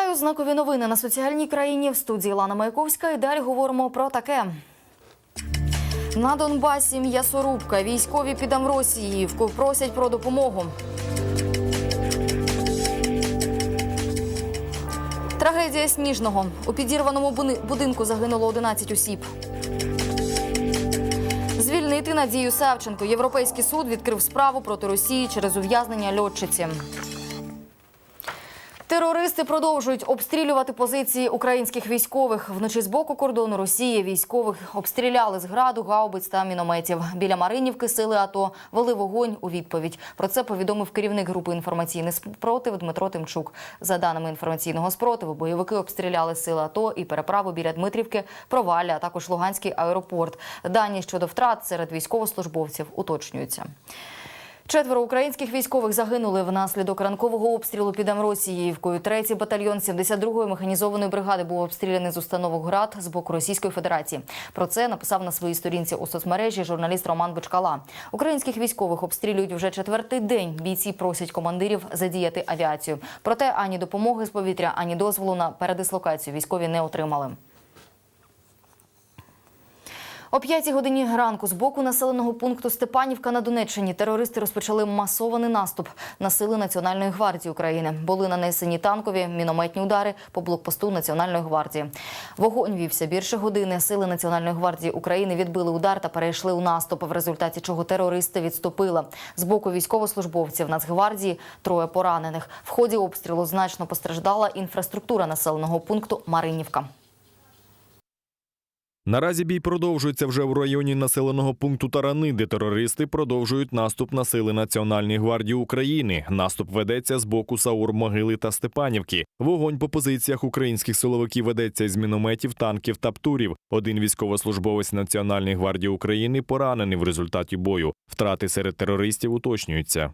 Вітаю знакові новини на соціальній країні в студії Лана Маяковська. І далі говоримо про таке. На Донбасі м'ясорубка. Військові під Амросіївку просять про допомогу. Трагедія Сніжного. У підірваному будинку загинуло 11 осіб. Звільнити Надію Савченко. Європейський суд відкрив справу проти Росії через ув'язнення льотчиці. Терористи продовжують обстрілювати позиції українських військових. Вночі з боку кордону Росії військових обстріляли з граду, гаубиць та мінометів. Біля Маринівки сили АТО вели вогонь у відповідь. Про це повідомив керівник групи інформаційний спротив Дмитро Тимчук. За даними інформаційного спротиву, бойовики обстріляли сили АТО і переправу біля Дмитрівки, Провалля, а також Луганський аеропорт. Дані щодо втрат серед військовослужбовців уточнюються. Четверо українських військових загинули внаслідок ранкового обстрілу під Амросіївкою. Третій батальйон 72-ї механізованої бригади був обстріляний з установок ГРАД з боку Російської Федерації. Про це написав на своїй сторінці у соцмережі журналіст Роман Бичкала. Українських військових обстрілюють вже четвертий день. Бійці просять командирів задіяти авіацію. Проте ані допомоги з повітря, ані дозволу на передислокацію військові не отримали. О п'ятій годині ранку з боку населеного пункту Степанівка на Донеччині терористи розпочали масований наступ на сили Національної гвардії України. Були нанесені танкові мінометні удари по блокпосту Національної гвардії. Вогонь вівся більше години. Сили Національної гвардії України відбили удар та перейшли у наступ, в результаті чого терористи відступили. З боку військовослужбовців Нацгвардії троє поранених. В ході обстрілу значно постраждала інфраструктура населеного пункту Маринівка. Наразі бій продовжується вже в районі населеного пункту Тарани, де терористи продовжують наступ на сили Національної гвардії України. Наступ ведеться з боку Саур, Могили та Степанівки. Вогонь по позиціях українських силовиків ведеться із мінометів, танків та птурів. Один військовослужбовець Національної гвардії України поранений в результаті бою. Втрати серед терористів уточнюються.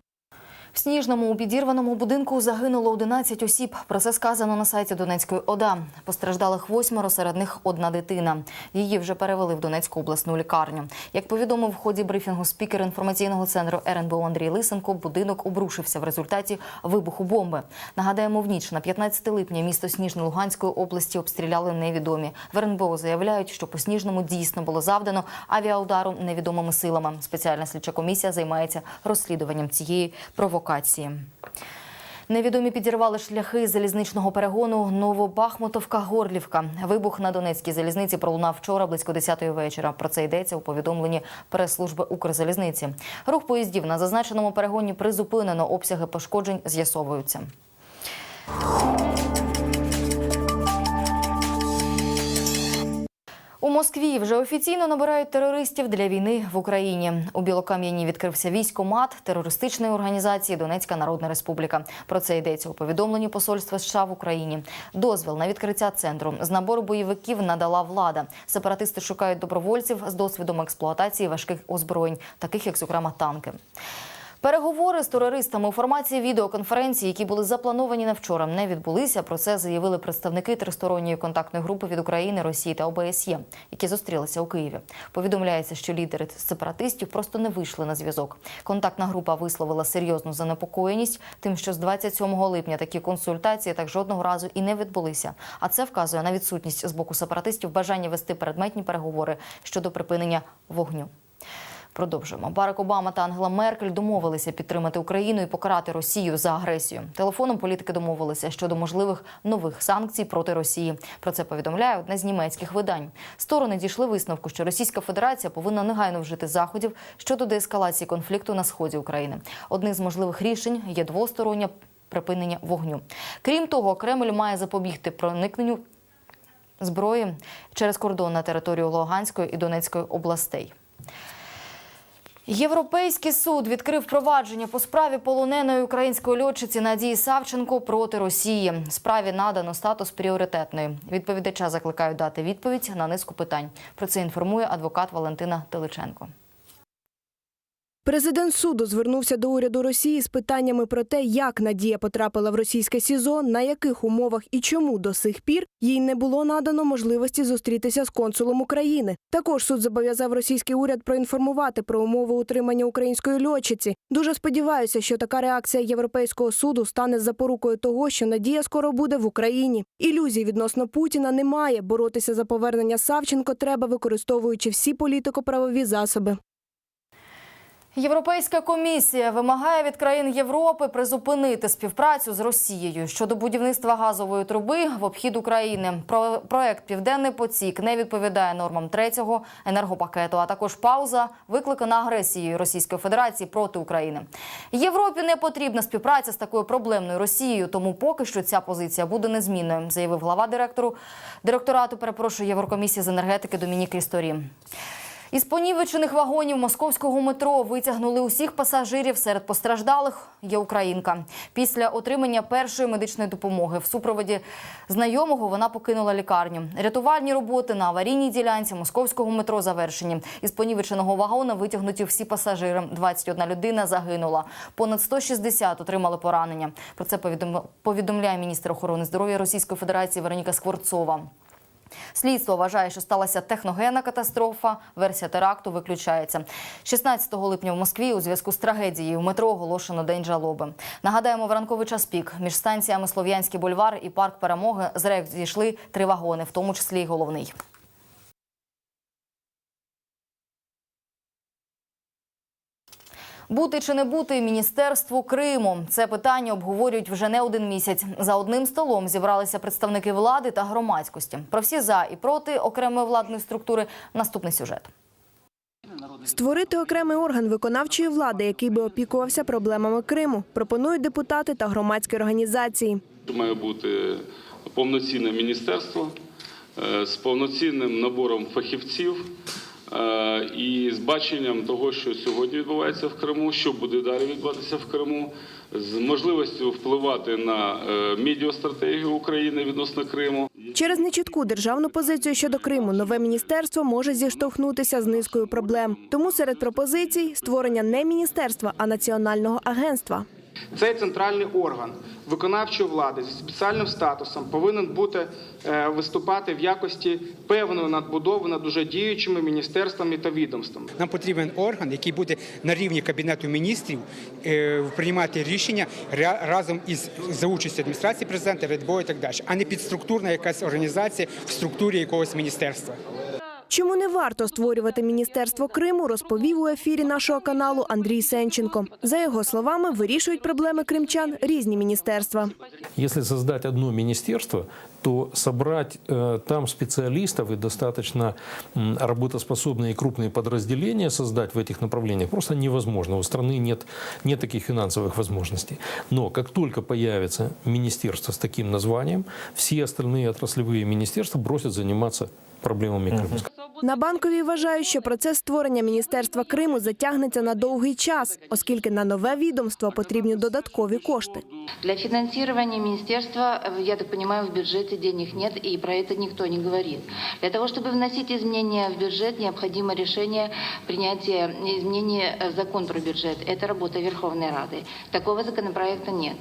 В Сніжному у підірваному будинку загинуло 11 осіб. Про це сказано на сайті Донецької ОДА. Постраждалих восьмеро, серед них одна дитина. Її вже перевели в Донецьку обласну лікарню. Як повідомив в ході брифінгу спікер інформаційного центру РНБО Андрій Лисенко, будинок обрушився в результаті вибуху бомби. Нагадаємо, в ніч на 15 липня місто Сніжне Луганської області обстріляли невідомі. В РНБО заявляють, що по Сніжному дійсно було завдано авіаудару невідомими силами. Спеціальна слідча комісія займається розслідуванням цієї провокації. Невідомі підірвали шляхи залізничного перегону Новобахмутовка-Горлівка. Вибух на Донецькій залізниці пролунав вчора близько 10-ї вечора. Про це йдеться у повідомленні прес-служби Укрзалізниці. Рух поїздів на зазначеному перегоні призупинено. Обсяги пошкоджень з'ясовуються. У Москві вже офіційно набирають терористів для війни в Україні. У Білокам'яні відкрився військомат терористичної організації Донецька Народна Республіка. Про це йдеться у повідомленні посольства США в Україні. Дозвіл на відкриття центру з набору бойовиків надала влада. Сепаратисти шукають добровольців з досвідом експлуатації важких озброєнь, таких як, зокрема, танки. Переговори з терористами у форматі відеоконференції, які були заплановані на вчора, не відбулися. Про це заявили представники тристоронньої контактної групи від України, Росії та ОБСЄ, які зустрілися у Києві. Повідомляється, що лідери сепаратистів просто не вийшли на зв'язок. Контактна група висловила серйозну занепокоєність, тим, що з 27 липня такі консультації так жодного разу і не відбулися. А це вказує на відсутність з боку сепаратистів бажання вести предметні переговори щодо припинення вогню. Продовжуємо. Барак Обама та Ангела Меркель домовилися підтримати Україну і покарати Росію за агресію. Телефоном політики домовилися щодо можливих нових санкцій проти Росії. Про це повідомляє одне з німецьких видань. Сторони дійшли висновку, що Російська Федерація повинна негайно вжити заходів щодо деескалації конфлікту на сході України. Одним з можливих рішень є двостороннє припинення вогню. Крім того, Кремль має запобігти проникненню зброї через кордон на територію Луганської і Донецької областей. Європейський суд відкрив провадження по справі полоненої української льотчиці Надії Савченко проти Росії. Справі надано статус пріоритетної. Відповідача закликають дати відповідь на низку питань. Про це інформує адвокат Валентина Теличенко. Президент суду звернувся до уряду Росії з питаннями про те, як Надія потрапила в російське СІЗО, на яких умовах і чому до сих пір їй не було надано можливості зустрітися з консулом України. Також суд зобов'язав російський уряд проінформувати про умови утримання української льотчиці. Дуже сподіваюся, що така реакція Європейського суду стане запорукою того, що Надія скоро буде в Україні. Ілюзій відносно Путіна немає. Боротися за повернення Савченко треба, використовуючи всі політико-правові засоби. Європейська комісія вимагає від країн Європи призупинити співпрацю з Росією щодо будівництва газової труби в обхід України. Про проект Південний потік не відповідає нормам третього енергопакету, а також пауза викликана агресією Російської Федерації проти України. Європі не потрібна співпраця з такою проблемною Росією, тому поки що ця позиція буде незмінною, заявив глава директору директорату. Перепрошую Єврокомісії з енергетики Домінік Історі. Із понівечених вагонів московського метро витягнули усіх пасажирів. Серед постраждалих є українка. Після отримання першої медичної допомоги в супроводі знайомого вона покинула лікарню. Рятувальні роботи на аварійній ділянці московського метро завершені. Із понівеченого вагона витягнуті всі пасажири. 21 людина загинула. Понад 160 отримали поранення. Про це повідомляє міністр охорони здоров'я Російської Федерації Вероніка Скворцова. Слідство вважає, що сталася техногенна катастрофа. Версія теракту виключається. 16 липня в Москві у зв'язку з трагедією в метро оголошено день жалоби. Нагадаємо, в ранковий час пік між станціями Слов'янський бульвар і парк перемоги з рейк зійшли три вагони, в тому числі й головний. Бути чи не бути міністерству Криму це питання обговорюють вже не один місяць. За одним столом зібралися представники влади та громадськості. Про всі за і проти окремої владної структури. Наступний сюжет. Створити окремий орган виконавчої влади, який би опікувався проблемами Криму, пропонують депутати та громадські організації. Має бути повноцінне міністерство е, з повноцінним набором фахівців і з баченням того, що сьогодні відбувається в Криму, що буде далі відбуватися в Криму, з можливістю впливати на е, медіастратегію України відносно Криму. Через нечітку державну позицію щодо Криму нове міністерство може зіштовхнутися з низкою проблем. Тому серед пропозицій створення не міністерства, а національного агентства. Цей центральний орган виконавчої влади зі спеціальним статусом повинен бути е, виступати в якості певної надбудови над уже діючими міністерствами та відомствами. Нам потрібен орган, який буде на рівні кабінету міністрів е, приймати рішення ра- разом із за участю адміністрації президента, РЕДБО і так далі, а не підструктурна якась організація в структурі якогось міністерства. Чому не варто створювати міністерство Криму, розповів у ефірі нашого каналу Андрій Сенченко. За його словами, вирішують проблеми кримчан різні міністерства. Если создать одно министерство, то собрать э, там специалистов и достаточно м, работоспособные и крупные подразделения создать в этих направлениях просто невозможно. У страны нет, нет таких финансовых возможностей. Но как только появится министерство с таким названием, все остальные отраслевые министерства бросят заниматься проблемами Крыма. На банковій вважають, що процес створення міністерства Криму затягнеться на довгий час, оскільки на нове відомство потрібні додаткові кошти. Для финансирования министерства, э, я так понимаю, в бюджете денег нет, и про это никто не говорит. Для того, чтобы вносить изменения в бюджет, необходимо решение принятия изменений э, в закон про бюджет. Это работа Верховной Рады. Такого законопроекта нет.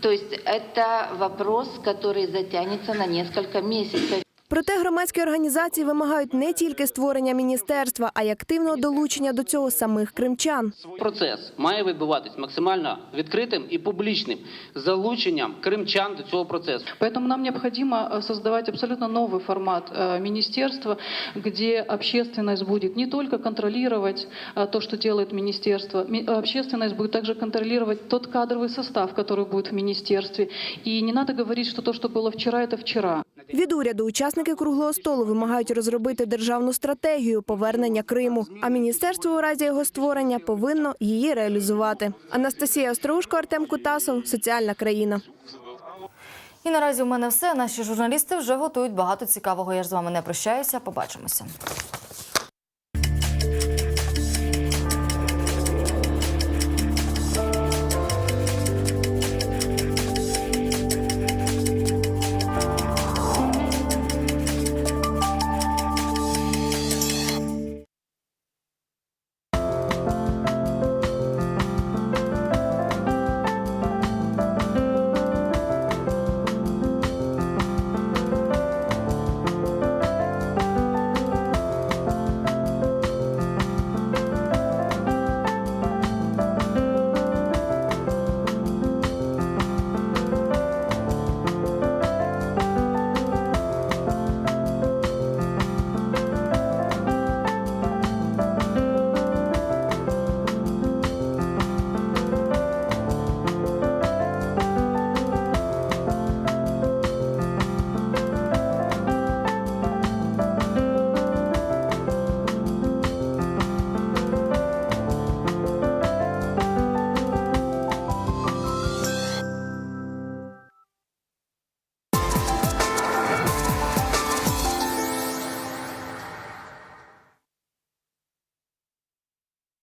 То есть это вопрос, который затянется на несколько месяцев. Проте громадські організації вимагають не тільки створення міністерства, а й активного долучення до цього самих кримчан. Процес має відбуватись максимально відкритим і публічним з залученням кримчан до цього процесу. Поэтому нам необходимо э, создавать абсолютно новый формат э, министерства, где общественность будет не только контролировать э, то, что делает министерство, ми- э, общественность будет также контролировать тот кадровый состав, который будет в министерстве. И не надо говорить, что то, что было вчера, это вчера. Від уряду учасники круглого столу вимагають розробити державну стратегію повернення Криму. А міністерство у разі його створення повинно її реалізувати. Анастасія Остроушко, Артем Кутасов, соціальна країна. І наразі у мене все. Наші журналісти вже готують багато цікавого. Я ж з вами не прощаюся. Побачимося.